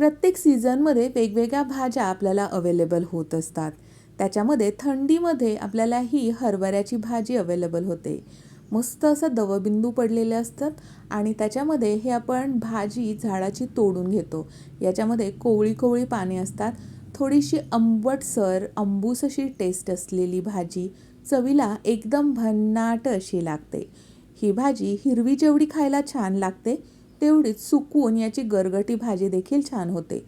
प्रत्येक सीझनमध्ये वेगवेगळ्या भाज्या आपल्याला अवेलेबल होत असतात. त्याच्यामध्ये थंडीमध्ये आपल्याला ही हरभऱ्याची भाजी अवेलेबल होते. मस्त असं दवबिंदू पडलेले असतात आणि त्याच्यामध्ये हे आपण भाजी झाडाची तोडून घेतो. याच्यामध्ये कोवळी कोवळी पाने असतात. थोडीशी आंबटसर अंबूस अशी टेस्ट असलेली भाजी चवीला एकदम भन्नाट अशी लागते. ही भाजी हिरवी जेवढी खायला छान लागते तेवढीच सुकवून याची गरगटी भाजी देखील छान होते.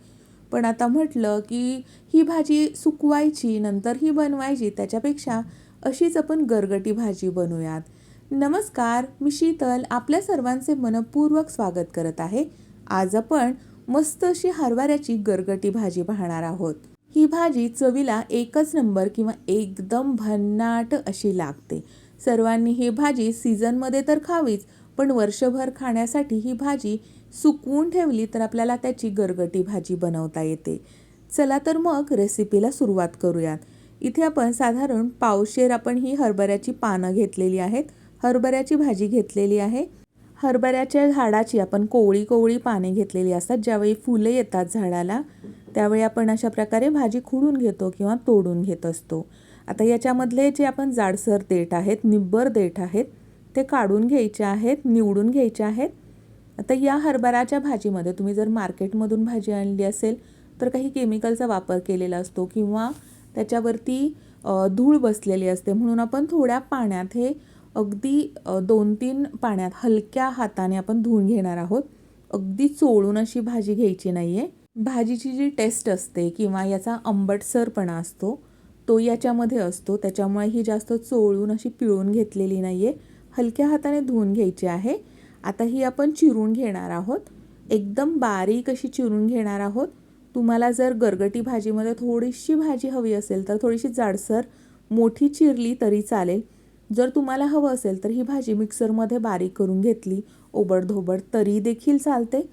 पण आता म्हटलं की ही भाजी सुकवायची नंतर ही बनवायची त्याच्यापेक्षा अशीच आपण गरगटी भाजी बनवूयात. नमस्कार मी शीतल आपल्या सर्वांचे मनपूर्वक स्वागत करत आहे. आज आपण मस्त अशी हरभऱ्याची गरगटी भाजी पाहणार आहोत. ही भाजी चवीला एकच नंबर किंवा एकदम भन्नाट अशी लागते. सर्वांनी ही भाजी सीझनमध्ये तर खावीच पण वर्षभर खाण्यासाठी ही भाजी सुकवून ठेवली तर आपल्याला त्याची गरगटी भाजी बनवता येते. चला तर मग रेसिपीला सुरुवात करूयात. इथे आपण साधारण पावशेर आपण ही हरभऱ्याची पानं घेतलेली आहेत. हरभऱ्याची भाजी घेतलेली आहे. हरभऱ्याच्या झाडाची आपण कोवळी कोवळी पाने घेतलेली असतात. ज्यावेळी फुले येतात झाडाला त्यावेळी आपण अशा प्रकारे भाजी खुडून घेतो किंवा तोडून घेत असतो. आता याच्यामधले जे आपण जाडसर देठ आहेत निब्बर देठ आहेत ते काढून घ्यायचे आहेत निवडून घ्यायचे आहेत. आता या हरभराच्या भाजीमध्ये तुम्ही जर मार्केटमधून भाजी आणली असेल तर काही केमिकलचा वापर केलेला असतो किंवा त्याच्यावरती धूळ बसलेली असते. म्हणून आपण थोड्या पाण्यात हे अगदी दोन तीन पाण्यात हलक्या हाताने आपण धुवून घेणार आहोत. अगदी चोळून अशी भाजी घ्यायची नाही आहे भाजीची जी टेस्ट असते किंवा याचा आंबटसरपणा असतो तो याच्यामध्ये असतो. त्याच्यामुळे ही जास्त चोळून अशी पिळून घेतलेली नाही आहे हलक्या हाताने धुवून घ्यायची आहे. आता ही आपण चिरून घेणार आहोत. एकदम बारीक अशी चिरून घेणार आहोत. तुम्हाला जर गरगटी भाजीमध्ये थोडीशी भाजी हवी असेल तर थोडीशी जाडसर मोठी चिरली तरी चालेल. जर तुम्हाला हवं असेल तर ही भाजी मिक्सरमध्ये बारीक करून घेतली. ओबडधोबड तरी देखील चालते.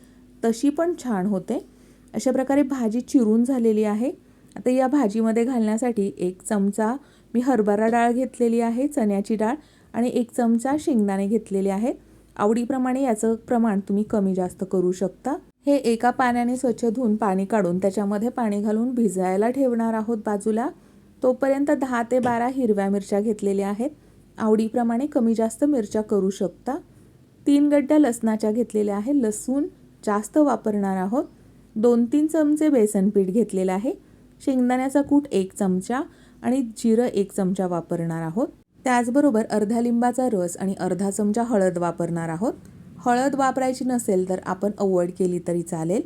तशी पण छान होते. अशा प्रकारे भाजी चिरून झालेली आहे. आता या भाजीमध्ये घालण्यासाठी एक चमचा मी हरभरा डाळ घेतलेली आहे चण्याची डाळ. आणि एक चमचा शेंगदाणे घेतलेले आहेत. आवडीप्रमाणे याचं प्रमाण तुम्ही कमी जास्त करू शकता. हे एका पाण्याने स्वच्छ धुवून पाणी काढून त्याच्यामध्ये पाणी घालून भिजायला ठेवणार आहोत बाजूला. तोपर्यंत दहा ते बारा हिरव्या मिरच्या घेतलेल्या आहेत. आवडीप्रमाणे कमी जास्त मिरच्या करू शकता. तीन गड्ड्या लसणाच्या घेतलेल्या आहे लसूण जास्त वापरणार आहोत. दोन तीन चमचे बेसन पीठ घेतलेलं आहे. शेंगदाण्याचा कूट एक चमचा आणि जिरं एक चमचा वापरणार आहोत. त्याचबरोबर अर्धा लिंबाचा रस आणि अर्धा चमचा हळद वापरणार आहोत. हळद वापरायची नसेल तर आपण अवॉइड केली तरी चालेल.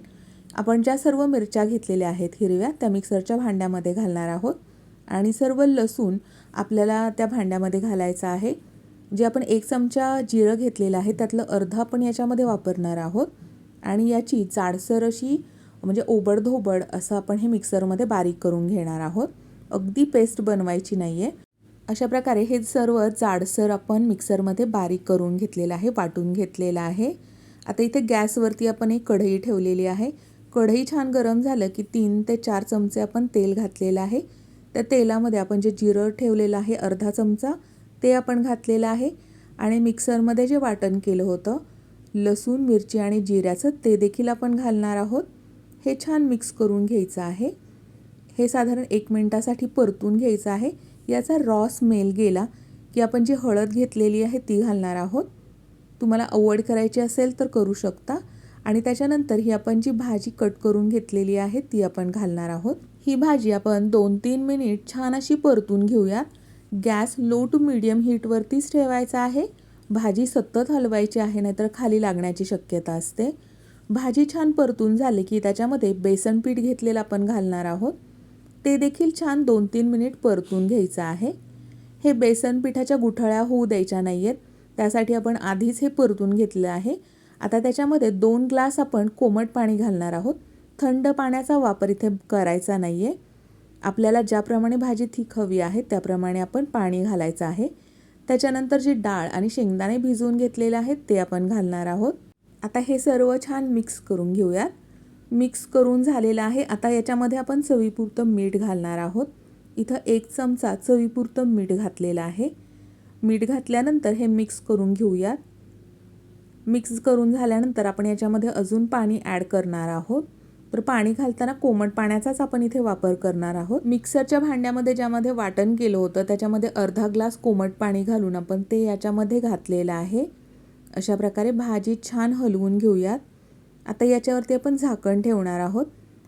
आपण ज्या सर्व मिरच्या घेतलेल्या आहेत हिरव्या त्या मिक्सरच्या भांड्यामध्ये घालणार आहोत. आणि सर्व लसूण आपल्याला त्या भांड्यामध्ये घालायचं आहे. जे आपण एक चमचा जिरं घेतलेलं आहे त्यातलं अर्धं आपण याच्यामध्ये वापरणार आहोत. आणि याची जाडसर अशी म्हणजे ओबडधोबड असं आपण हे मिक्सरमध्ये बारीक करून घेणार आहोत. अगदी पेस्ट बनवायची नाही आहे अशा प्रकारे हे सर्व जाडसर आपण मिक्सरमध्ये बारीक करून घेतलेलं आहे वाटून घेतलेलं आहे. आता इथे गॅसवरती आपण एक कढई ठेवलेली आहे. कढई छान गरम झालं की तीन ते चार चमचे आपण तेल घातलेलं आहे. त्या तेलामध्ये आपण जे जिरं ठेवलेलं आहे अर्धा चमचा ते आपण घातलेलं आहे. आणि मिक्सरमध्ये जे वाटण केलं होतं लसूण मिरची आणि जिऱ्याचं ते देखील आपण घालणार आहोत. हे छान मिक्स करून घ्यायचं आहे. हे साधारण एक मिनटासाठी परतून घ्यायचं आहे. याचा रॉ स्मेल गेला की आपण जी हळद घेतलेली आहे ती घालणार आहोत. तुम्हाला अवॉइड करायची असेल तर करू शकता आणि त्याच्यानंतर ही आपण जी भाजी कट करून घेतलेली आहे ती आपण घालणार आहोत. ही भाजी आपण दोन तीन मिनिट छान अशी परतून घेऊयात गॅस लो टू मिडियम हीटवरतीच ठेवायचा आहे. भाजी सतत हलवायची आहे नाहीतर खाली लागण्याची शक्यता असते. भाजी छान परतून झाली की त्याच्यामध्ये बेसन पीठ घेतलेलं आपण घालणार आहोत. ते देखील छान दोन तीन मिनिट परतून घ्यायचं आहे. हे बेसन पिठाच्या गुठळ्या होऊ द्यायच्या नाही आहेत त्यासाठी आपण आधीच हे परतून घेतलं आहे. आता त्याच्यामध्ये दोन ग्लास आपण कोमट पाणी घालणार आहोत. थंड पाण्याचा वापर इथे करायचा नाही आहे आपल्याला ज्याप्रमाणे भाजी थिक हवी आहे त्याप्रमाणे आपण पाणी घालायचं आहे. त्याच्यानंतर जी डाळ आणि शेंगदाणे भिजवून घेतलेले आहेत ते आपण घालणार आहोत. आता हे सर्व छान मिक्स करून घेऊयात. मिक्स करून झालेलं आहे. आता याच्यामध्ये आपण चवीपुरतं मीठ घालणार आहोत. इथं एक चमचा चवीपुरतं मीठ घातलेलं आहे. मीठ घातल्यानंतर हे मिक्स करून घेऊयात. मिक्स करून झाल्यानंतर आपण याच्यामध्ये अजून पाणी ॲड करणार आहोत. तर पाणी घालताना कोमट पाण्याचाच आपण इथे वापर करणार आहोत. मिक्सरच्या भांड्यामध्ये ज्यामध्ये वाटण केलं होतं त्याच्यामध्ये अर्धा ग्लास कोमट पाणी घालून आपण ते याच्यामध्ये घातलेलं आहे. अशा प्रकारे भाजी छान हलवून घेऊयात. आता याच्यावरती आपण झाकण ठेवणार आहोत.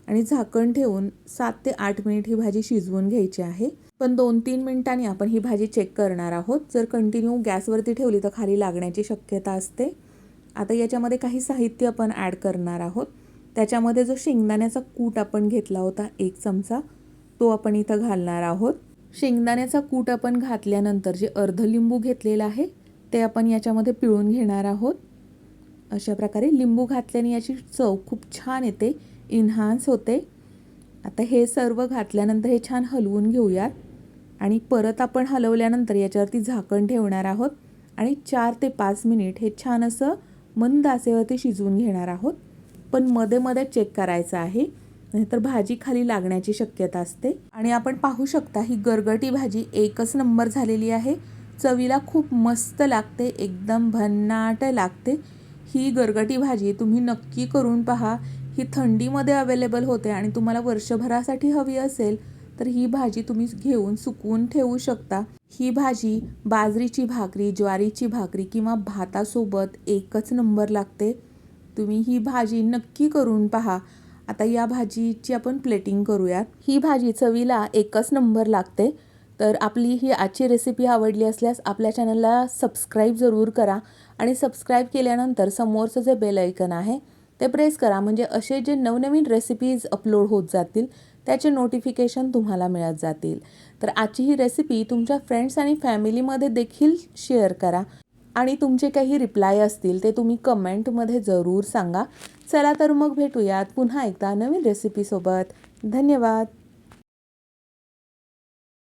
आणि झाकण ठेवून सात ते आठ मिनिट ही भाजी शिजवून घ्यायची आहे. पण दोन तीन मिनिटांनी आपण ही भाजी चेक करणार आहोत. जर कंटिन्यू गॅसवरती ठेवली तर खाली लागण्याची शक्यता असते. आता याच्यामध्ये काही साहित्य आपण ॲड करणार आहोत. त्याच्यामध्ये जो शेंगदाण्याचा कूट आपण घेतला होता एक चमचा तो आपण इथं घालणार आहोत. शेंगदाण्याचा कूट आपण घातल्यानंतर जे अर्ध लिंबू घेतलेलं आहे ते आपण याच्यामध्ये पिळून घेणार आहोत. अशा प्रकारे लिंबू घातल्याने याची चव खूप छान येते इन्हान्स होते. आता हे सर्व घातल्यानंतर हे छान हलवून घेऊयात. आणि परत आपण हलवल्यानंतर याच्यावरती झाकण ठेवणार आहोत. आणि चार ते पाच मिनिट हे छान असं मंद आसेवरती शिजवून घेणार आहोत. पण मध्ये मध्ये चेक करायचं आहे. नाहीतर भाजी खाली लागण्याची शक्यता असते. आणि आपण पाहू शकता ही गरगटी भाजी एकच नंबर झालेली आहे. चवीला खूप मस्त लागते. एकदम भन्नाट लागते. ही गरगटी भाजी तुम्ही नक्की करून पहा. ही थंडीमध्ये अवेलेबल होते आणि तुम्हाला वर्षभरासाठी हवी असेल तर ही भाजी तुम्ही घेऊन सुकवून ठेवू शकता. ही भाजी बाजरीची भाकरी ज्वारीची भाकरी किंवा भातासोबत एकच नंबर लागते. तुम्ही ही भाजी नक्की करून पहा. आता या भाजीची आपण प्लेटिंग करूयात. ही भाजी चवीला एकच नंबर लागते. तर आपली ही आजची रेसिपी आवडली असल्यास आपल्या चॅनलला सबस्क्राईब जरूर करा. आणि सबस्क्राईब केल्यानंतर समोरचं जे बेल ऐकन आहे ते प्रेस करा. म्हणजे असे जे नवनवीन रेसिपीज अपलोड होत जातील त्याचे नोटिफिकेशन तुम्हाला मिळत जातील. तर आजची ही रेसिपी तुमच्या फ्रेंड्स आणि फॅमिलीमध्ये देखील शेअर करा. आणि तुमचे काही रिप्लाय असतील ते तुम्ही कमेंटमध्ये जरूर सांगा. चला तर मग भेटूयात पुन्हा एकदा नवीन रेसिपीसोबत धन्यवाद.